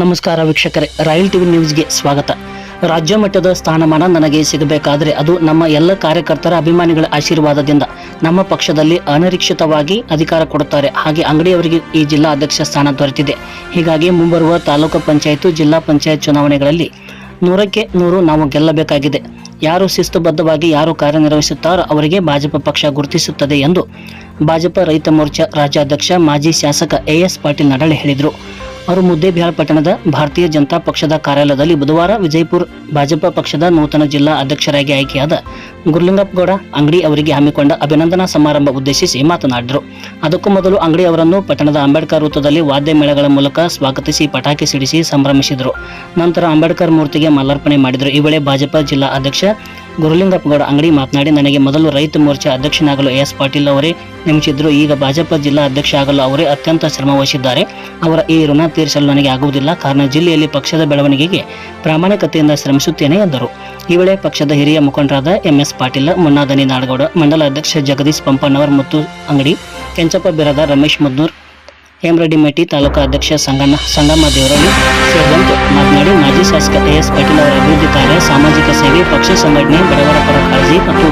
ನಮಸ್ಕಾರ ವೀಕ್ಷಕರೇ royal TV ನ್ಯೂಸ್ಗೆ ಸ್ವಾಗತ. ರಾಜ್ಯ ಮಟ್ಟದ ಸ್ಥಾನಮಾನ ನನಗೆ ಸಿಗಬೇಕಾದರೆ ಅದು ನಮ್ಮ ಎಲ್ಲ ಕಾರ್ಯಕರ್ತರ ಅಭಿಮಾನಿಗಳ ಆಶೀರ್ವಾದದಿಂದ ನಮ್ಮ ಪಕ್ಷದಲ್ಲಿ ಅನಿರೀಕ್ಷಿತವಾಗಿ ಅಧಿಕಾರ ಕೊಡುತ್ತಾರೆ. ಹಾಗೆ ಅಂಗಡಿಯವರಿಗೆ ಈ ಜಿಲ್ಲಾ ಅಧ್ಯಕ್ಷ ಸ್ಥಾನ ದೊರೆತಿದೆ. ಹೀಗಾಗಿ ಮುಂಬರುವ ತಾಲೂಕು ಪಂಚಾಯತ್, ಜಿಲ್ಲಾ ಪಂಚಾಯತ್ ಚುನಾವಣೆಗಳಲ್ಲಿ ನೂರಕ್ಕೆ ನೂರು ನಾವು ಗೆಲ್ಲಬೇಕಾಗಿದೆ. ಯಾರು ಶಿಸ್ತುಬದ್ಧವಾಗಿ ಯಾರು ಕಾರ್ಯನಿರ್ವಹಿಸುತ್ತಾರೋ ಅವರಿಗೆ ಭಾಜಪ ಪಕ್ಷ ಗುರುತಿಸುತ್ತದೆ ಎಂದು ಭಾಜಪ ರೈತ ಮೋರ್ಚಾ ರಾಜ್ಯಾಧ್ಯಕ್ಷ, ಮಾಜಿ ಶಾಸಕ ಎ ಎಸ್ ಪಾಟೀಲ್ ನಡಳೆ ಹೇಳಿದರು. ಅವರು ಮುದ್ದೇಬಿಹಾಳ್ ಪಟ್ಟಣದ ಭಾರತೀಯ ಜನತಾ ಪಕ್ಷದ ಕಾರ್ಯಾಲಯದಲ್ಲಿ ಬುಧವಾರ ವಿಜಯಪುರ ಭಾಜಪ ಪಕ್ಷದ ನೂತನ ಜಿಲ್ಲಾ ಅಧ್ಯಕ್ಷರಾಗಿ ಆಯ್ಕೆಯಾದ ಗುರುಲಿಂಗಪ್ಪಗೌಡ ಅಂಗಡಿ ಅವರಿಗೆ ಹಮ್ಮಿಕೊಂಡ ಅಭಿನಂದನಾ ಸಮಾರಂಭ ಉದ್ದೇಶಿಸಿ ಮಾತನಾಡಿದರು. ಅದಕ್ಕೂ ಮೊದಲು ಅಂಗಡಿ ಅವರನ್ನು ಪಟ್ಟಣದ ಅಂಬೇಡ್ಕರ್ ವೃತ್ತದಲ್ಲಿ ವಾದ್ಯ ಮೇಳಗಳ ಮೂಲಕ ಸ್ವಾಗತಿಸಿ ಪಟಾಕಿ ಸಿಡಿಸಿ ಸಂಭ್ರಮಿಸಿದರು. ನಂತರ ಅಂಬೇಡ್ಕರ್ ಮೂರ್ತಿಗೆ ಮಾಲಾರ್ಪಣೆ ಮಾಡಿದರು. ಈ ವೇಳೆ ಭಾಜಪ ಜಿಲ್ಲಾ ಅಧ್ಯಕ್ಷ ಗುರುಲಿಂಗಪ್ಪಗೌಡ ಅಂಗಡಿ ಮಾತನಾಡಿ, ನನಗೆ ಮೊದಲು ರೈತ ಮೋರ್ಚಾ ಅಧ್ಯಕ್ಷನಾಗಲು ಎಸ್ ಪಾಟೀಲ್ ಅವರೇ ನೇಮಿಸಿದ್ರು, ಈಗ ಭಾಜಪ ಜಿಲ್ಲಾ ಅಧ್ಯಕ್ಷ ಆಗಲು ಅವರೇ ಅತ್ಯಂತ ಶ್ರಮ ವಹಿಸಿದ್ದಾರೆ ಅವರ ಈ ಋಣ ತೀರಿಸಲು ನನಗೆ ಆಗುವುದಿಲ್ಲ, ಕಾರಣ ಜಿಲ್ಲೆಯಲ್ಲಿ ಪಕ್ಷದ ಬೆಳವಣಿಗೆಗೆ ಪ್ರಾಮಾಣಿಕತೆಯಿಂದ ಶ್ರಮಿಸುತ್ತೇನೆ, ಎಂದರು. ಈ ವೇಳೆ ಪಕ್ಷದ ಹಿರಿಯ ಮುಖಂಡರಾದ ಎಂಎಸ್ ಪಾಟೀಲ್, ಮುನ್ನಾದನಿ ನಾಡಗೌಡ, ಮಂಡಲ ಅಧ್ಯಕ್ಷ ಜಗದೀಶ್ ಪಂಪಣ್ಣವರ್ ಮತ್ತು ಅಂಗಡಿ ಕೆಂಚಪ್ಪ ಬಿರಾದ ರಮೇಶ್ ಮುದ್ನೂರ್ ಹೇಮರೆಡ್ಡಿ ಮೇಟಿ ತಾಲೂಕಾ ಅಧ್ಯಕ್ಷ ಸಂಗಣ್ಣ ಸಂಗಮ್ಮ ದೇವರಲ್ಲಿ ಸೇರಿದಂತೆ ಮಾತನಾಡಿ ಮಾಜಿ ಶಾಸಕ ಎಸ್ ಪಾಟೀಲ್ ಅವರ ಅಭಿವೃದ್ಧಿ ಕಾರ್ಯ, ಸಾಮಾಜಿಕ ಸೇವೆ, ಪಕ್ಷ ಸಂಘಟನೆ, ಬಡವರ ಪರ ಕಾಳಜಿ ಮತ್ತು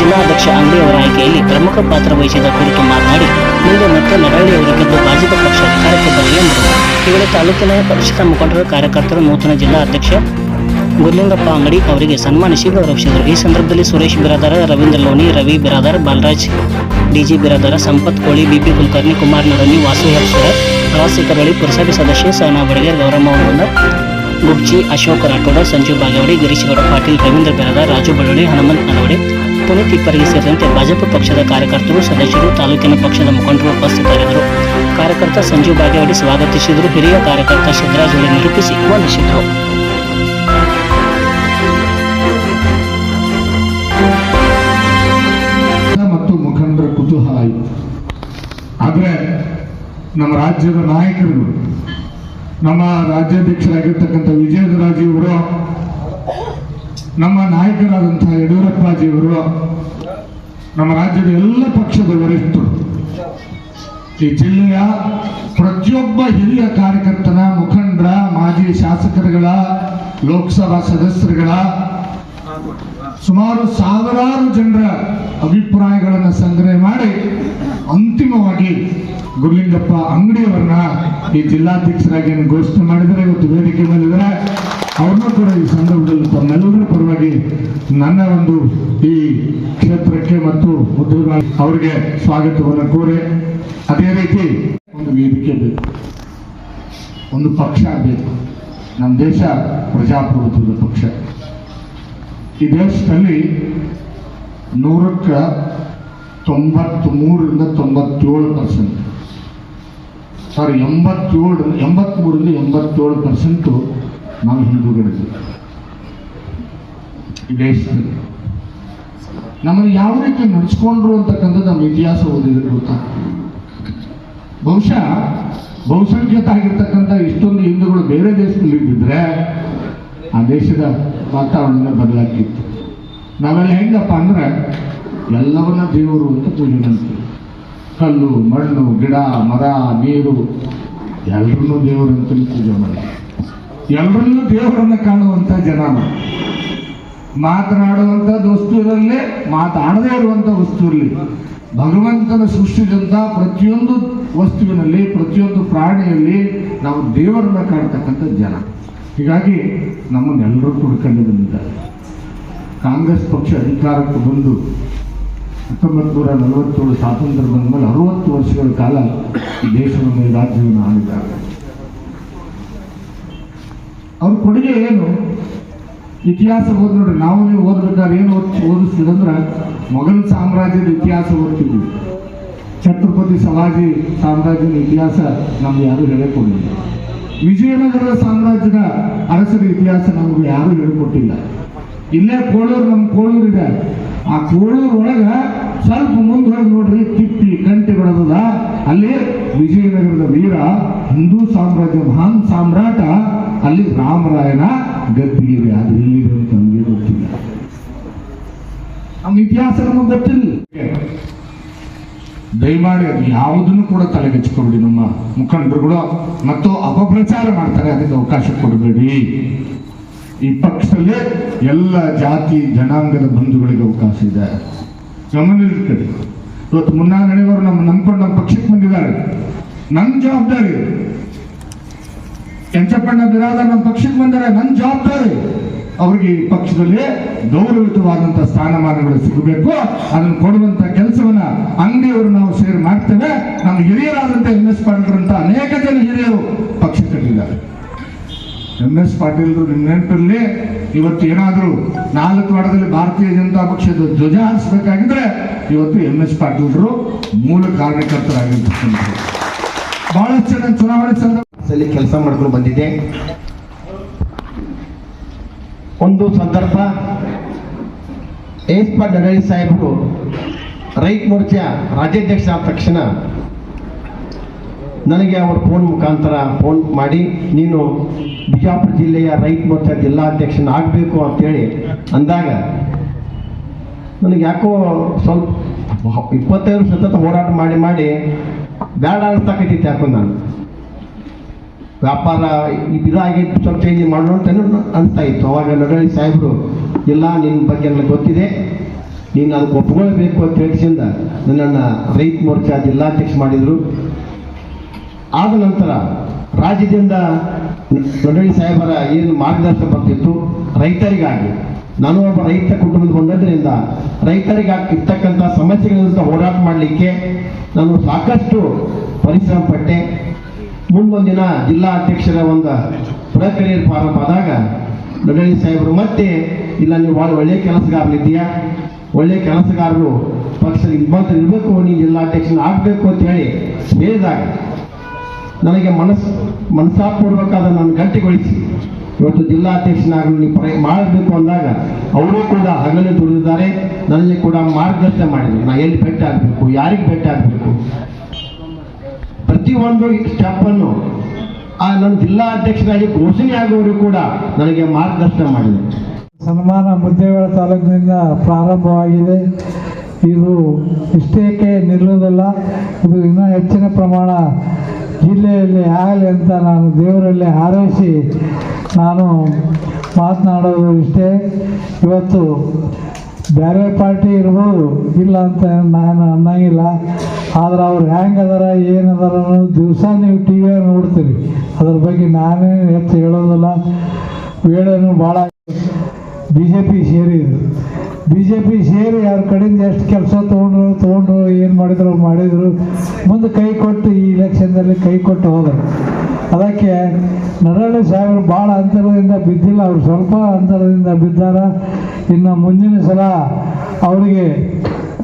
ಜಿಲ್ಲಾಧ್ಯಕ್ಷ ಅಂಗಡಿ ಅವರ ಆಯ್ಕೆಯಲ್ಲಿ ಪ್ರಮುಖ ಪಾತ್ರ ವಹಿಸಿದ ಕುರಿತು ಮಾತನಾಡಿ, ಮುಂದೆ ಮತ್ತೆ ನರಳಿ ಅವರು ಗೆದ್ದು ಭಾಜಪ ಪಕ್ಷ ಅಧಿಕಾರಕ್ಕೆ ಬರಲಿ ಎಂದರು. ಈ ವೇಳೆ ತಾಲೂಕಿನ ಪಕ್ಷದ ಮುಖಂಡರು, ಕಾರ್ಯಕರ್ತರು, ನೂತನ ಜಿಲ್ಲಾ ಅಧ್ಯಕ್ಷ ಗುರ್ಲಿಂಗಪ್ಪ ಅಂಗಡಿ ಅವರಿಗೆ ಸನ್ಮಾನಿಸಿ ಗೌರವಿಸಿದರು. ಈ ಸಂದರ್ಭದಲ್ಲಿ Suresh Biradar, Ravindra Loni Ravi Biradar, Balraj D G Biradar Sampath Koli B P Kulkarni Kumar ನಡನಿ Vasu ಹರ್ಷರ ಪ್ರವಾಸಿ ಕರಳಿ ಪುರಸಭೆ ಸದಸ್ಯ ಸಹನಾ ಬಡಗೇರ್, ಗೌರಮ್ಮ ಗುಬ್ಜಿ ಅಶೋಕ್ ರಾಠೋಡ ಸಂಜೀವ್ ಬಾಗೇವಾಡಿ, ಗಿರೀಶ್ ಗೌಡ ಪಾಟೀಲ್, ರವೀಂದ್ರ ಬಿರಾದಾರ್ ರಾಜು ಬಳ್ಳೋಳಿ ಹನುಮಂತ್ ನಲವಡೆ ಪುನೀತ್ ಇಪ್ಪರಿಗೆ ಸೇರಿದಂತೆ ಭಾಜಪ ಪಕ್ಷದ ಕಾರ್ಯಕರ್ತರು, ಸದಸ್ಯರು, ತಾಲೂಕಿನ ಪಕ್ಷದ ಮುಖಂಡರು ಉಪಸ್ಥಿತರಿದ್ದರು. ಕಾರ್ಯಕರ್ತ ಸಂಜೀವ್ ಬಾಗೇವಾಡಿ ಸ್ವಾಗತಿಸಿದರು. ಹಿರಿಯ ಕಾರ್ಯಕರ್ತ ಸಿದ್ದರಾಜು ನಿರೂಪಿಸಿ, ವಂದಿಸಿದರು. ನಮ್ಮ ರಾಜ್ಯದ ನಾಯಕರು, ನಮ್ಮ ರಾಜ್ಯಾಧ್ಯಕ್ಷರಾಗಿರ್ತಕ್ಕಂಥ ವಿಜಯರಾಜಿಯವರು ನಮ್ಮ ನಾಯಕರಾದಂತಹ ಯಡಿಯೂರಪ್ಪಾಜಿಯವರು, ನಮ್ಮ ರಾಜ್ಯದ ಎಲ್ಲ ಪಕ್ಷದ ವರಿಷ್ಠರು, ಈ ಜಿಲ್ಲೆಯ ಪ್ರತಿಯೊಬ್ಬ ಹಿರಿಯ ಕಾರ್ಯಕರ್ತನ ಮುಖಂಡರ ಮಾಜಿ ಶಾಸಕರುಗಳ, ಲೋಕಸಭಾ ಸದಸ್ಯರುಗಳ, ಸುಮಾರು ಸಾವಿರಾರು ಜನರ ಅಭಿಪ್ರಾಯಗಳನ್ನು ಸಂಗ್ರಹ ಮಾಡಿ ಅಂತಿಮವಾಗಿ ಗುರುಲಿಂಗಪ್ಪ ಅಂಗಡಿಯವ್ರನ್ನ ಈ ಜಿಲ್ಲಾಧ್ಯಕ್ಷರಾಗಿ ಘೋಷಣೆ ಮಾಡಿದರೆ ಇವತ್ತು ವೇದಿಕೆ ಮೇಲಿದ್ದಾರೆ ಅವ್ರನ್ನೂ ಕೂಡ ಈ ಸಂದರ್ಭದಲ್ಲಿ ತಮ್ಮೆಲ್ಲರ ಪರವಾಗಿ ನನ್ನ ಒಂದು ಈ ಕ್ಷೇತ್ರಕ್ಕೆ ಮತ್ತು ಉದ್ಯೋಗ ಅವರಿಗೆ ಸ್ವಾಗತವನ್ನು ಕೋರಿ, ಅದೇ ರೀತಿ ಒಂದು ವೇದಿಕೆ ಬೇಕು, ಒಂದು ಪಕ್ಷ ಬೇಕು. ನಮ್ಮ ದೇಶ ಪ್ರಜಾಪ್ರಭುತ್ವದ ಪಕ್ಷ. ಈ ದೇಶದಲ್ಲಿ ನೂರಕ್ಕೆ ತೊಂಬತ್ತ್ ಮೂರರಿಂದ ತೊಂಬತ್ತೇಳು ಪರ್ಸೆಂಟ್ ಸಾರಿ, ಎಂಬತ್ತೇಳು ಎಂಬತ್ತ್ಮೂರರಿಂದ ಎಂಬತ್ತೇಳು ಪರ್ಸೆಂಟು ನಾವು ಹಿಂದೂಗಳಿದ್ದೀವಿ. ಈ ದೇಶದಲ್ಲಿ. ನಮ್ಮನ್ನು ಯಾವ ರೀತಿ ನಡೆಸ್ಕೊಂಡ್ರು ಅಂತಕ್ಕಂಥದ್ದು ನಮ್ಮ ಇತಿಹಾಸ ಓದಿದ್ರೆ ಗೊತ್ತಾಗ್ತದೆ ಬಹುಶಃ ಬಹುಸಂಖ್ಯಾತ ಆಗಿರ್ತಕ್ಕಂಥ ಇಷ್ಟೊಂದು ಹಿಂದೂಗಳು ಬೇರೆ ದೇಶದಲ್ಲಿ ಇದ್ದಿದ್ರೆ ಆ ದೇಶದ ವಾತಾವರಣ ಬದಲಾಗಿತ್ತು ನಾವೆಲ್ಲ ಹೆಂಗಪ್ಪ ಅಂದ್ರೆ, ಎಲ್ಲವನ್ನ ದೇವರು ಅಂತ ಪೂಜೆ ಮಾಡ್ತೀವಿ. ಕಲ್ಲು, ಮಣ್ಣು, ಗಿಡ, ಮರ, ನೀರು ಎಲ್ಲರನ್ನೂ ದೇವರು ಅಂತ ಪೂಜೆ ಮಾಡ್ತೀವಿ ಎಲ್ಲರನ್ನೂ ದೇವರನ್ನ ಕಾಣುವಂಥ ಜನ ಮಾತನಾಡುವಂಥ ವಸ್ತು ಇರಲಿ, ಮಾತಾಡದೇ ಇರುವಂಥ ವಸ್ತು ಇರಲಿ. ಭಗವಂತನ ಸೃಷ್ಟಿಸಿದಂಥ ಪ್ರತಿಯೊಂದು ವಸ್ತುವಿನಲ್ಲಿ, ಪ್ರತಿಯೊಂದು ಪ್ರಾಣಿಯಲ್ಲಿ ನಾವು ದೇವರನ್ನ ಕಾಣ್ತಕ್ಕಂಥ ಜನ. ಹೀಗಾಗಿ ನಮ್ಮನ್ನೆಲ್ಲರೂ ಕುಡ್ಕೊಂಡು ಬಂದಿದ್ದಾರೆ. ಕಾಂಗ್ರೆಸ್ ಪಕ್ಷ ಅಧಿಕಾರಕ್ಕೆ ಬಂದು ಹತ್ತೊಂಬತ್ತು ನೂರ ನಲವತ್ತೇಳು ಸ್ವಾತಂತ್ರ್ಯ ಬಂದ ಮೇಲೆ ಅರವತ್ತು ವರ್ಷಗಳ ಕಾಲ ದೇಶವನ್ನು ರಾಜ್ಯವನ್ನು ಆಳಿದ್ದಾರೆ. ಅವ್ರ ಕೊಡುಗೆ ಏನು? ಇತಿಹಾಸ ಓದ್ ನೋಡ್ರಿ, ನಾವು ನೀವು ಓದ್ಬೇಕಾದ್ರೆ ಏನು ಓದ್ ಓದಿಸ್ತೀರಂದ್ರೆ ಮೊಘಲ್ ಸಾಮ್ರಾಜ್ಯದ ಇತಿಹಾಸ ಓದ್ತಿದ್ವಿ. ಛತ್ರಪತಿ ಶಿವಾಜಿ ಸಾಮ್ರಾಜ್ಯದ ಇತಿಹಾಸ ನಮ್ಗೆ ಯಾರು ಹೇಳಿಕೊಡಲಿಲ್ಲ ವಿಜಯನಗರ ಸಾಮ್ರಾಜ್ಯದ ಅರಸರ ಇತಿಹಾಸ ನಮ್ಗೆ ಯಾರು ಹೇಳಿಕೊಟ್ಟಿಲ್ಲ. ಇಲ್ಲೇ ಕೋಳೂರು, ನಮ್ಮ ಕೋಳೂರು ಇದೆ ಆ ಕೋಳೂರೊಳಗ ಸ್ವಲ್ಪ ಮುಂದೆ ಹೋಗಿ ನೋಡ್ರಿ, ತಿಪ್ಪಿ, ಕಂಟಿ ಬಿಡೋದದ. ಅಲ್ಲಿ ವಿಜಯನಗರದ ವೀರ, ಹಿಂದೂ ಸಾಮ್ರಾಜ್ಯ ಮಹಾನ್ ಸಾಮ್ರಾಟ, ಅಲ್ಲಿ ರಾಮರಾಯನ ಗದ್ದಿಗೆ ಅದು ಎಲ್ಲಿದೆ ಅಂತ ನಮಗೆ ಗೊತ್ತಿಲ್ಲ. ನಮ್ಮ ಇತಿಹಾಸ ನಮಗೆ ಗೊತ್ತಿಲ್ಲ. ದಯಮಾಡಿ ಯಾವುದನ್ನು ಕೂಡ ತಲೆಗೆಚ್ಕೊಬೇಡಿ ನಮ್ಮ ಮುಖಂಡರುಗಳು. ಮತ್ತು ಅಪಪ್ರಚಾರ ಮಾಡ್ತಾರೆ, ಅದಕ್ಕೆ ಅವಕಾಶ ಕೊಡಬೇಡಿ. ಈ ಪಕ್ಷದಲ್ಲೇ ಎಲ್ಲ ಜಾತಿ, ಜನಾಂಗದ ಬಂಧುಗಳಿಗೆ ಅವಕಾಶ ಇದೆ. ಗಮನಿರ್ಕಡಿ ಇವತ್ತು ಮುನ್ನಾ ನಡೆಯವರು ನಮ್ಮ ನಂಬಿಕೊಂಡು ನಮ್ಮ ಪಕ್ಷಕ್ಕೆ ಬಂದಿದ್ದಾರೆ. ನನ್ನ ಜವಾಬ್ದಾರಿ. ಕೆಂಚಪ್ಪಣ್ಣ ಬಿರಾದ ನಮ್ಮ ಪಕ್ಷಕ್ಕೆ ಬಂದರೆ ನನ್ನ ಜವಾಬ್ದಾರಿ. ಅವ್ರಿಗೆ ಈ ಪಕ್ಷದಲ್ಲಿ ಗೌರವಿತವಾದಂತಹ ಸ್ಥಾನಮಾನಗಳು ಸಿಗಬೇಕು. ಅದನ್ನು ಕೊಡುವಂತ ಕೆಲಸವನ್ನ ಅಂಗಡಿಯವರು ನಾವು ಸೇರಿ ಮಾಡ್ತೇವೆ. ನಮ್ಮ ಹಿರಿಯರಾದಂತ ಎಂ ಎಸ್ ಪಾಟೀಲ್ರಂತ ಅನೇಕ ಜನ ಹಿರಿಯರು ಪಕ್ಷ ಕಟ್ಟಿದ್ದಾರೆ ಎಂ ಎಸ್ ಪಾಟೀಲ್ರು ನಿಮ್ಮ ನೆನಪಿರಲಿ, ಇವತ್ತು ಏನಾದರೂ ನಾಲ್ಕು ವಾರದಲ್ಲಿ ಭಾರತೀಯ ಜನತಾ ಪಕ್ಷದ ಧ್ವಜ ಹಾರಿಸಬೇಕಾಗಿದ್ರೆ ಇವತ್ತು ಎಂ ಎಸ್ ಪಾಟೀಲ್ರು ಮೂಲ ಕಾರ್ಯಕರ್ತರಾಗಿರ್ತಕ್ಕಂಥ ಬಹಳಷ್ಟು ಜನ ಚುನಾವಣೆ ಸಂದರ್ಭದಲ್ಲಿ ಕೆಲಸ ಮಾಡಿಕೊಂಡು ಬಂದಿದೆ. ಒಂದು ಸಂದರ್ಭ ಏಸ್ಪಾ ನಡಳಿ ಸಾಹೇಬರು ರೈತ ಮೋರ್ಚಾ ರಾಜ್ಯಾಧ್ಯಕ್ಷ ಆದ ತಕ್ಷಣ ನನಗೆ ಅವರು ಫೋನ್ ಮುಖಾಂತರ ಫೋನ್ ಮಾಡಿ, ನೀನು ಬಿಜಾಪುರ ಜಿಲ್ಲೆಯ ರೈತ ಮೋರ್ಚಾ ಜಿಲ್ಲಾಧ್ಯಕ್ಷನ ಆಗಬೇಕು ಅಂತೇಳಿ ಅಂದಾಗ, ನನಗೆ ಯಾಕೋ ಸ್ವಲ್ಪ ಇಪ್ಪತ್ತೈದು ಸತತ ಹೋರಾಟ ಮಾಡಿ ಮಾಡಿ ಬೇಡ ಅನ್ಸ್ತಕ್ಕೈತಿ ಯಾಕೋ ನಾನು. ವ್ಯಾಪಾರ ಇದಾಗಿ ಸ್ವಲ್ಪ ಚೇಂಜ್ ಮಾಡೋಣ ಅಂತ ಇತ್ತು. ಅವಾಗ ನಡಳಿ ಸಾಹೇಬರು, ಇಲ್ಲ ನಿನ್ನ ಬಗ್ಗೆ ನನಗೆ ಗೊತ್ತಿದೆ. ನೀನು ಅದಕ್ಕೆ ಒಪ್ಕೊಳ್ಬೇಕು ಅಂತ ಹೇಳಿಸಿಂದ ನನ್ನನ್ನು ರೈತ ಮೋರ್ಚಾ ಜಿಲ್ಲಾಧ್ಯಕ್ಷ ಮಾಡಿದರು. ಆದ ನಂತರ ರಾಜ್ಯದಿಂದ ದೊಡ್ಡಿ ಸಾಹೇಬರ ಏನು ಮಾರ್ಗದರ್ಶನ ಬರ್ತಿತ್ತು? ರೈತರಿಗಾಗಿ. ನಾನು ಒಬ್ಬ ರೈತ ಕುಟುಂಬದ ರೈತರಿಗೆ ಇರ್ತಕ್ಕಂಥ ಸಮಸ್ಯೆಗಳ ವಿರುದ್ಧ ಹೋರಾಟ ಮಾಡಲಿಕ್ಕೆ ನಾನು ಸಾಕಷ್ಟು ಪರಿಶ್ರಮ ಪಟ್ಟೆ. ಮುಂದೊಂದಿನ ಜಿಲ್ಲಾ ಅಧ್ಯಕ್ಷರ ಒಂದು ಪ್ರಕ್ರಿಯೆ ಪ್ರಾರಂಭ ಆದಾಗ ದೊಡ್ಡಿ ಸಾಹೇಬರು, ಮತ್ತೆ ಇಲ್ಲ, ನೀವು ಭಾಳ ಒಳ್ಳೆಯ ಕೆಲಸಗಾರನಿದ್ದೀಯಾ ಒಳ್ಳೆಯ ಕೆಲಸಗಾರರು ಪಕ್ಷದ ನಿಮ್ಮಂತ ಇರಬೇಕು, ನೀವು ಜಿಲ್ಲಾಧ್ಯಕ್ಷನ ಆಗಬೇಕು ಅಂತ ಹೇಳಿ ಹೇಳಿದಾಗ ನನಗೆ ಮನಸ್ಸು ಮನಸ್ಸಾಪೂರ್ವಕಾದ ನಾನು ಗಟ್ಟಿಗೊಳಿಸಿ. ಇವತ್ತು ಜಿಲ್ಲಾಧ್ಯಕ್ಷನಾಗಲು ನೀವು ಪ್ರಯ ಮಾಡಬೇಕು ಅಂದಾಗ ಅವರು ಕೂಡ ಹಗಲು ದುಡಿದಿದ್ದಾರೆ. ನನಗೆ ಕೂಡ ಮಾರ್ಗದರ್ಶನ ಮಾಡಿದ್ರು. ನಾ ಎಲ್ಲಿ ಭೇಟಿ ಆಗಬೇಕು? ಯಾರಿಗೆ ಭೇಟಿ ಆಗಬೇಕು? ಪ್ರತಿಯೊಂದು ಸ್ಟೆಪ್ಪನ್ನು ಆ ನನ್ನ ಜಿಲ್ಲಾ ಅಧ್ಯಕ್ಷರಾಗಿ ಘೋಷಣೆ ಆಗುವವರು ಕೂಡ ನನಗೆ ಮಾರ್ಗದರ್ಶನ ಮಾಡಿದರು. ಸನ್ಮಾನ ಮುದ್ದೇವಾಡ ತಾಲೂಕಿನಿಂದ ಪ್ರಾರಂಭವಾಗಿದೆ. ಇದು ಇಷ್ಟೇಕೆ ನಿಲ್ಲುವುದಲ್ಲ ಇದು ಇನ್ನೂ ಹೆಚ್ಚಿನ ಪ್ರಮಾಣ ಜಿಲ್ಲೆಯಲ್ಲಿ ಆಗಲಿ ಅಂತ ನಾನು ದೇವರಲ್ಲಿ ಹಾರೈಸಿ ನಾನು ಮಾತನಾಡೋದು ಇಷ್ಟೇ. ಇವತ್ತು ಬೇರೆ ಪಾರ್ಟಿ ಇರ್ಬೋದು, ಇಲ್ಲ ಅಂತ ನಾನು ಅನ್ನಂಗಿಲ್ಲ. ಆದ್ರೆ ಅವ್ರು ಹೆಂಗೆ ಅದಾರ, ಏನು ದಿವಸ ನೀವು ಟಿ ವಿಯಾಗ ನೋಡ್ತೀರಿ. ಅದ್ರ ಬಗ್ಗೆ ನಾನೇ ಹೆಚ್ಚು ಹೇಳೋದಿಲ್ಲ. ವೇಳೆನೂ ಭಾಳ ಬಿ ಜೆ ಪಿ ಸೇರಿದ್ರು. ಬಿ ಜೆ ಪಿ ಸೇರಿ ಯಾರ ಕಡೆಯಿಂದ ಎಷ್ಟು ಕೆಲಸ ತೊಗೊಂಡ್ರು ತೊಗೊಂಡ್ರು, ಏನು ಮಾಡಿದ್ರು ಮಾಡಿದರು, ಮುಂದೆ ಕೈ ಕೊಟ್ಟು ಈ ಇಲೆಕ್ಷನ್ದಲ್ಲಿ ಕೈ ಕೊಟ್ಟು ಹೋದರು. ಅದಕ್ಕೆ ನರಳಿ ಸಾಹೇಬರು ಭಾಳ ಅಂತರದಿಂದ ಬಿದ್ದಿಲ್ಲ, ಅವ್ರು ಸ್ವಲ್ಪ ಅಂತರದಿಂದ ಬಿದ್ದಾರ. ಇನ್ನು ಮುಂದಿನ ಸಲ ಅವರಿಗೆ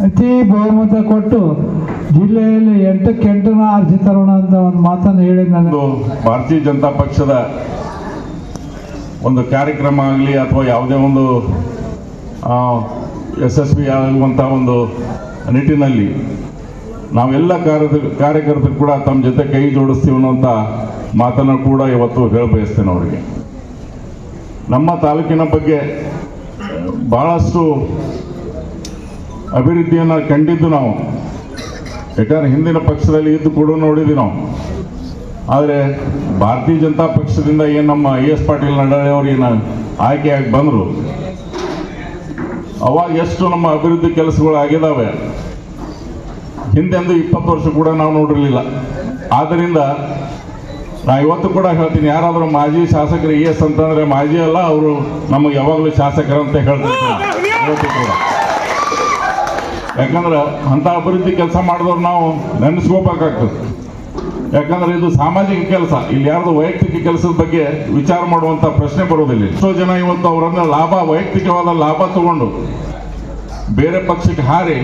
ಅತಿ ಬಹುಮತ ಕೊಟ್ಟು ಜಿಲ್ಲೆಯಲ್ಲಿ ಎಂಟಕ್ಕೆ ಎಂಟನ ಆರಿಸಿ ತರೋಣ ಅಂತ ಒಂದು ಮಾತನ್ನು ಹೇಳಿ ನಾನು. ಭಾರತೀಯ ಜನತಾ ಪಕ್ಷದ ಒಂದು ಕಾರ್ಯಕ್ರಮ ಆಗಲಿ ಅಥವಾ ಯಾವುದೇ ಒಂದು ಆ, ಯಶಸ್ವಿ ಆಗುವಂಥ ಒಂದು ನಿಟ್ಟಿನಲ್ಲಿ ನಾವೆಲ್ಲ ಕಾರ್ಯ ಕಾರ್ಯಕರ್ತರು ಕೂಡ ತಮ್ಮ ಜೊತೆ ಕೈ ಜೋಡಿಸ್ತೀವಿ ಅನ್ನುವಂಥ ಮಾತನ್ನು ಕೂಡ ಇವತ್ತು ಹೇಳ ಬಯಸ್ತೇನೆ ಅವರಿಗೆ. ನಮ್ಮ ತಾಲೂಕಿನ ಬಗ್ಗೆ ಭಾಳಷ್ಟು ಅಭಿವೃದ್ಧಿಯನ್ನು ಕಂಡಿದ್ದು ನಾವು. ಯಾಕಂದ್ರೆ ಹಿಂದಿನ ಪಕ್ಷದಲ್ಲಿ ಇದ್ದು ಕೂಡ ನೋಡಿದ್ವಿ ನಾವು. ಆದರೆ ಭಾರತೀಯ ಜನತಾ ಪಕ್ಷದಿಂದ ಏನು ನಮ್ಮ ಎ ಎಸ್ ಪಾಟೀಲ್ ನಡಾಳೆ ಅವರು ಏನು ಆಯ್ಕೆಯಾಗಿ ಬಂದರು ಅವಾಗ ಎಷ್ಟು ನಮ್ಮ ಅಭಿವೃದ್ಧಿ ಕೆಲಸಗಳು ಆಗಿದ್ದಾವೆ ಹಿಂದೆಂದು ಇಪ್ಪತ್ತು ವರ್ಷ ಕೂಡ ನಾವು ನೋಡಿರಲಿಲ್ಲ. ಆದ್ದರಿಂದ ನಾ ಇವತ್ತು ಕೂಡ ಹೇಳ್ತೀನಿ, ಯಾರಾದರೂ ಮಾಜಿ ಶಾಸಕರು ಎಸ್ ಅಂತಂದರೆ ಮಾಜಿ ಅಲ್ಲ, ಅವರು ನಮಗೆ ಯಾವಾಗಲೂ ಶಾಸಕರಂತ ಅಂತ ಕೂಡ. ಯಾಕಂದ್ರೆ ಅಂಥ ಅಭಿವೃದ್ಧಿ ಕೆಲಸ ಮಾಡಿದವ್ರು ನಾವು ನೆನೆಸ್ಕೋಬೇಕಾಗ್ತದೆ. ಯಾಕಂದ್ರೆ ಇದು ಸಾಮಾಜಿಕ ಕೆಲಸ. ಇಲ್ಲಿ ಯಾರ್ದು ವೈಯಕ್ತಿಕ ಕೆಲಸದ ಬಗ್ಗೆ ವಿಚಾರ ಮಾಡುವಂತ ಪ್ರಶ್ನೆ ಬರೋದಿಲ್ಲ ಎಷ್ಟೋ ಜನ ಇವತ್ತು ಅವರನ್ನ ಲಾಭ, ವೈಯಕ್ತಿಕವಾದ ಲಾಭ ತಗೊಂಡು ಬೇರೆ ಪಕ್ಷಕ್ಕೆ ಹಾರಿ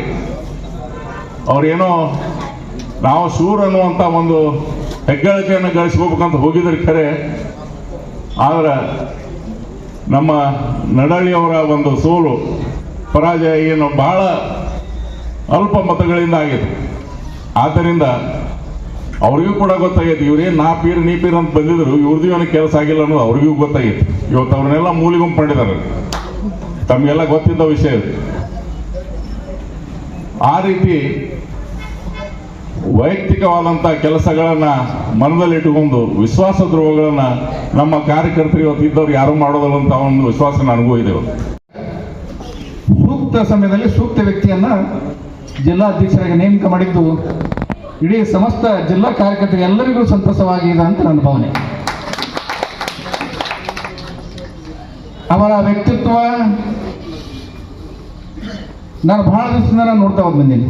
ಅವ್ರೇನೋ ನಾವು ಶೂರ್ ಅನ್ನುವಂಥ ಒಂದು ಹೆಗ್ಗಳಿಕೆಯನ್ನು ಗಳಿಸ್ಕೋಬೇಕಂತ ಹೋಗಿದ್ರೆ ಖರೆ ಆದ್ರೆ ನಮ್ಮ ನಡಳಿಯವರ ಒಂದು ಸೋಲು ಪರಾಜಯ ಏನು ಬಹಳ ಅಲ್ಪ ಮತಗಳಿಂದ ಆಗಿದೆ. ಆದ್ದರಿಂದ ಅವ್ರಿಗೂ ಕೂಡ ಗೊತ್ತಾಗೈತಿ ಇವ್ರೇನು ನಾ ಪೀರ್, ನೀ ಪೀರ್ ಅಂತ ಬಂದಿದ್ರು ಇವ್ರದ್ದು ಏನು ಕೆಲಸ ಆಗಿಲ್ಲ ಅನ್ನೋದು ಅವ್ರಿಗೂ ಗೊತ್ತಾಗೈತಿ. ಇವತ್ತು ಅವ್ರನ್ನೆಲ್ಲ ಮೂಲಿಗುಂಪು ಪಂಡಿದಾರೆ ತಮಗೆಲ್ಲ ಗೊತ್ತಿದ್ದ ವಿಷಯ ಆ ರೀತಿ ವೈಯಕ್ತಿಕವಾದಂಥ ಕೆಲಸಗಳನ್ನ ಮನದಲ್ಲಿಟ್ಟುಕೊಂಡು ವಿಶ್ವಾಸ ಧ್ರುವಗಳನ್ನ ನಮ್ಮ ಕಾರ್ಯಕರ್ತರು ಇವತ್ತು ಇದ್ದವ್ರು ಯಾರು ಮಾಡೋದಲ್ಲ ಅಂತ ಒಂದು ವಿಶ್ವಾಸ ನನಗೂ ಇದೆ. ಸೂಕ್ತ ಸಮಯದಲ್ಲಿ ಸೂಕ್ತ ವ್ಯಕ್ತಿಯನ್ನ ಜಿಲ್ಲಾಧ್ಯಕ್ಷರಾಗಿ ನೇಮಕ ಮಾಡಿದ್ದು ಇಡೀ ಸಮಸ್ತ ಜಿಲ್ಲಾ ಕಾರ್ಯಕರ್ತರಿಗೆ ಎಲ್ಲರಿಗೂ ಸಂತಸವಾಗಿದೆ ಅಂತ ನನ್ನ ಭಾವನೆ. ಅವರ ವ್ಯಕ್ತಿತ್ವ ನಾನು ಬಹಳ ದಿವಸದಿಂದ ನಾನು ನೋಡ್ತಾ ಹೋದ್ ಬಂದೀನಿ.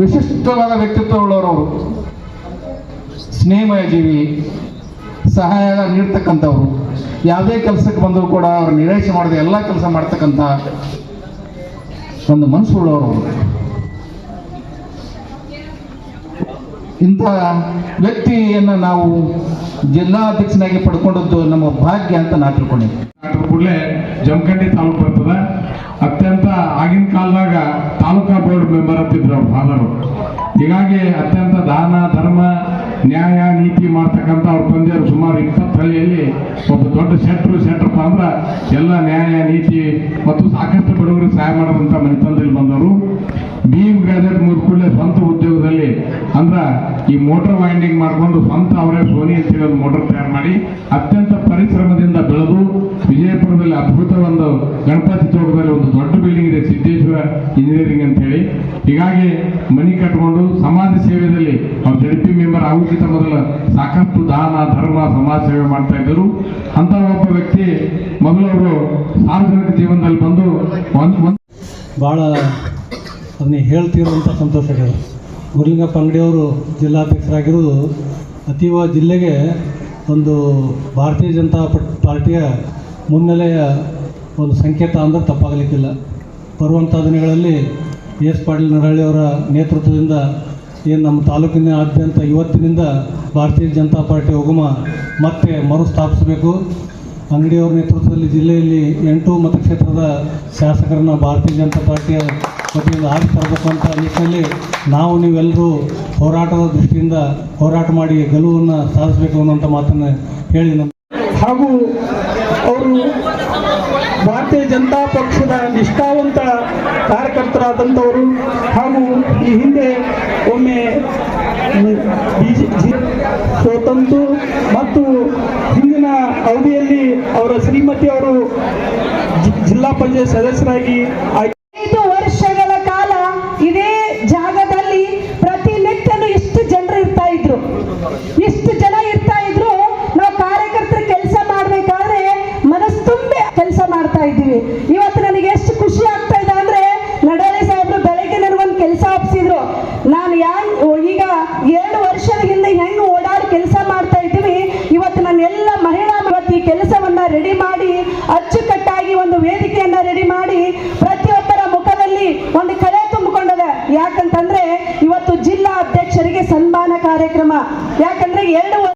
ವಿಶಿಷ್ಟವಾದ ವ್ಯಕ್ತಿತ್ವ ಉಳ್ಳವರು ಸ್ನೇಹಮಯ ಜೀವಿ ಸಹಾಯ ನೀಡ್ತಕ್ಕಂಥವ್ರು. ಯಾವುದೇ ಕೆಲಸಕ್ಕೆ ಬಂದರೂ ಕೂಡ ಅವ್ರು ನಿರಾಶೆ ಮಾಡದೆ ಎಲ್ಲ ಕೆಲಸ ಮಾಡ್ತಕ್ಕಂಥ ಒಂದು ಮನಸ್ಸು ಉಳ್ಳವರು ಅವರು ಇಂಥ ವ್ಯಕ್ತಿಯನ್ನು ನಾವು ಜಿಲ್ಲಾಧ್ಯಕ್ಷನಾಗಿ ಪಡ್ಕೊಂಡದ್ದು ನಮ್ಮ ಭಾಗ್ಯ ಅಂತ ನಾ ತಿಳ್ಕೊಂಡಿದ್ದೆ. ಕೂಡಲೇ ಜಮಖಂಡಿ ತಾಲೂಕು ಬರ್ತದೆ. ಅತ್ಯಂತ ಆಗಿನ ಕಾಲದಾಗ ತಾಲೂಕಾ ಬೋರ್ಡ್ ಮೆಂಬರ್ ಅಂತಿದ್ರು ಅವ್ರ ಫಾದರು. ಹೀಗಾಗಿ ಅತ್ಯಂತ ದಾನ, ಧರ್ಮ, ನ್ಯಾಯ, ನೀತಿ ಮಾಡ್ತಕ್ಕಂಥ ಅವ್ರ ತಂದೆಯವರು ಸುಮಾರು ಇಪ್ಪತ್ತು ಹಳ್ಳಿಯಲ್ಲಿ ಒಬ್ಬ ದೊಡ್ಡ ಸೆಟ್ರು ಶೆಟ್ರಪ್ಪ ಅಂದ್ರೆ ಎಲ್ಲ ನ್ಯಾಯ, ನೀತಿ ಮತ್ತು ಸಾಕಷ್ಟು ಬಡವರಿಗೆ ಸಹಾಯ ಮಾಡೋದಂಥ ಮನೆತನದಲ್ಲಿ ಬಂದವರು ಬಿ ಗ್ರಾಜುಯೇಟ್ ಮುಗಿದ ಕೂಡಲೇ ಸ್ವಂತ ಉದ್ಯೋಗದಲ್ಲಿ ಅಂದ್ರ ಈ ಮೋಟರ್ ವೈಂಡಿಂಗ್ ಮಾಡ್ಕೊಂಡು ಸ್ವಂತ ಅವರೇ ಸೋನಿ ಅಂತೇಳಿ ಒಂದು ಮೋಟರ್ ತಯಾರು ಮಾಡಿ, ಅತ್ಯಂತ ಪರಿಶ್ರಮದಿಂದ ಬೆಳೆದು ವಿಜಯಪುರದಲ್ಲಿ ಅದ್ಭುತ ಒಂದು ಗಣಪತಿ ಚೌಕದಲ್ಲಿ ಒಂದು ದೊಡ್ಡ ಬಿಲ್ಡಿಂಗ್ ಇದೆ, ಸಿದ್ದೇಶ್ವರ ಇಂಜಿನಿಯರಿಂಗ್ ಅಂತ ಹೇಳಿ. ಹೀಗಾಗಿ ಮನಿ ಕಟ್ಕೊಂಡು ಸಮಾಜ ಸೇವೆಯಲ್ಲಿ ಅವ್ರ ಜಡಿಪಿ ಮೆಂಬರ್ ಆಗೋಕ್ಕಿಂತ ಮೊದಲ ಸಾಕಷ್ಟು ದಾನ, ಧರ್ಮ, ಸಮಾಜ ಸೇವೆ ಮಾಡ್ತಾ ಇದ್ದರು. ಅಂತ ಒಬ್ಬ ವ್ಯಕ್ತಿ ಮೊದಲವರು ಸಾರ್ವಜನಿಕ ಜೀವನದಲ್ಲಿ ಬಂದು ಒಂದು ಭಾಳ ಅದನ್ನ ಹೇಳ್ತಿರುವಂಥ ಸಂತೋಷ ಗುರುಲಿಂಗಪ್ಪ ಅಂಗಡಿಯವರು ಜಿಲ್ಲಾಧ್ಯಕ್ಷರಾಗಿರುವುದು ಅತೀವ ಜಿಲ್ಲೆಗೆ ಒಂದು ಭಾರತೀಯ ಜನತಾ ಪಾರ್ಟಿಯ ಮುನ್ನೆಲೆಯ ಒಂದು ಸಂಕೇತ ಅಂದರೆ ತಪ್ಪಾಗಲಿಕ್ಕಿಲ್ಲ. ಬರುವಂಥ ದಿನಗಳಲ್ಲಿ ಎಸ್ ಪಾಟೀಲ್ ನರಹಳ್ಳಿಯವರ ನೇತೃತ್ವದಿಂದ ಏನು ನಮ್ಮ ತಾಲೂಕಿನಾದ್ಯಂತ ಇವತ್ತಿನಿಂದ ಭಾರತೀಯ ಜನತಾ ಪಾರ್ಟಿ ಉಗಮ ಮತ್ತೆ ಮರುಸ್ಥಾಪಿಸಬೇಕು. ಅಂಗಡಿಯವರ ನೇತೃತ್ವದಲ್ಲಿ ಜಿಲ್ಲೆಯಲ್ಲಿ ಎಂಟು ಮತಕ್ಷೇತ್ರದ ಶಾಸಕರನ್ನು ಭಾರತೀಯ ಜನತಾ ಪಾರ್ಟಿಯ ವತಿಯಿಂದ ಆಗಿ ತರಬೇಕು ಅಂತ ನಿಟ್ಟಿನಲ್ಲಿ ನಾವು ನೀವೆಲ್ಲರೂ ಹೋರಾಟದ ದೃಷ್ಟಿಯಿಂದ ಹೋರಾಟ ಮಾಡಿ ಗೆಲುವನ್ನು ಸಾಧಿಸಬೇಕು ಅನ್ನುವಂಥ ಮಾತನ್ನು ಹೇಳಿ ಹಾಗೂ ಅವರು ಭಾರತೀಯ ಜನತಾ ಪಕ್ಷದ ನಿಷ್ಠಾವಂತ ಕಾರ್ಯಕರ್ತರಾದಂಥವರು ಹಾಗೂ ಈ ಹಿಂದೆ ಒಮ್ಮೆ ಸೋತಂತು ಮತ್ತು ಅವಧಿಯಲ್ಲಿ ಅವರ ಶ್ರೀಮತಿ ಅವರು ಜಿಲ್ಲಾ ಪಂಚಾಯತ್ ಸದಸ್ಯರಾಗಿ ಐದು ವರ್ಷಗಳ ಕಾಲ ಇದೇ ಜಾಗದಲ್ಲಿ ಪ್ರತಿನಿತ್ಯನೂ ಇಷ್ಟು ಜನರು ಇರ್ತಾ ಇದ್ರು. ಇಷ್ಟು ಜನ ಇರ್ತಾ ಇದ್ರು, ನಾವು ಕಾರ್ಯಕರ್ತರ ಕೆಲಸ ಮಾಡ್ಬೇಕಾದ್ರೆ ಮನಸ್ಸು ತುಂಬೆ ಕೆಲಸ ಮಾಡ್ತಾ ಇದ್ದೀವಿ. ಇವತ್ತು ನನಗೆ ಎಷ್ಟು ಖುಷಿ ಆಗ್ತಾ ಇದೆ ಅಂದ್ರೆ ನಡಾಳಿ ಸಾಹೇಬ್ರು ಬೆಳಗ್ಗೆ ನನಗೊಂದು ಕೆಲಸ ಒಪ್ಸಿದ್ರು ನಾನು ಯಾನ್ ಈಗ ಎರಡು ವರ್ಷದ ಹಿಂದೆ ಹೆಂಗ್ ಓಡಾಡಿ ಕೆಲಸ ಮಾಡ್ತಾ ಇದ್ದೀವಿ ಇವತ್ತು ನಾನು ಎಲ್ಲ ಮಹಿಳಾ ಇವತ್ತು ಈ ಕೆಲಸವನ್ನ ರೆಡಿ ಮಾಡಿ ಅಚ್ಚುಕಟ್ಟಾಗಿ ಒಂದು ವೇದಿಕೆಯನ್ನ ರೆಡಿ ಮಾಡಿ ಪ್ರತಿಯೊಬ್ಬರ ಮುಖದಲ್ಲಿ ಒಂದು ಕಳೆ ತುಂಬಿಕೊಂಡದೆ ಯಾಕಂತಂದ್ರೆ ಇವತ್ತು ಜಿಲ್ಲಾ ಅಧ್ಯಕ್ಷರಿಗೆ ಸನ್ಮಾನ ಕಾರ್ಯಕ್ರಮ. ಯಾಕಂದ್ರೆ ಎರಡು